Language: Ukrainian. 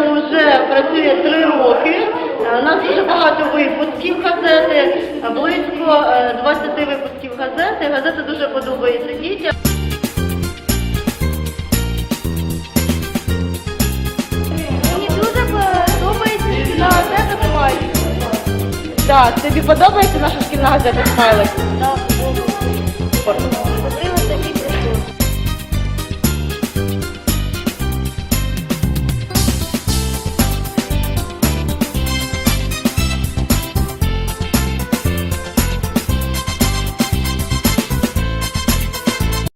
вже працює три роки. Е, у нас дуже багато випусків газети, близько е, 20 випусків газети. Газета дуже подобається дітям. Мені дуже подобається шкільна газета «Смайлик». Так, тобі подобається наша шкільна газета Смайлик? Так, подобається.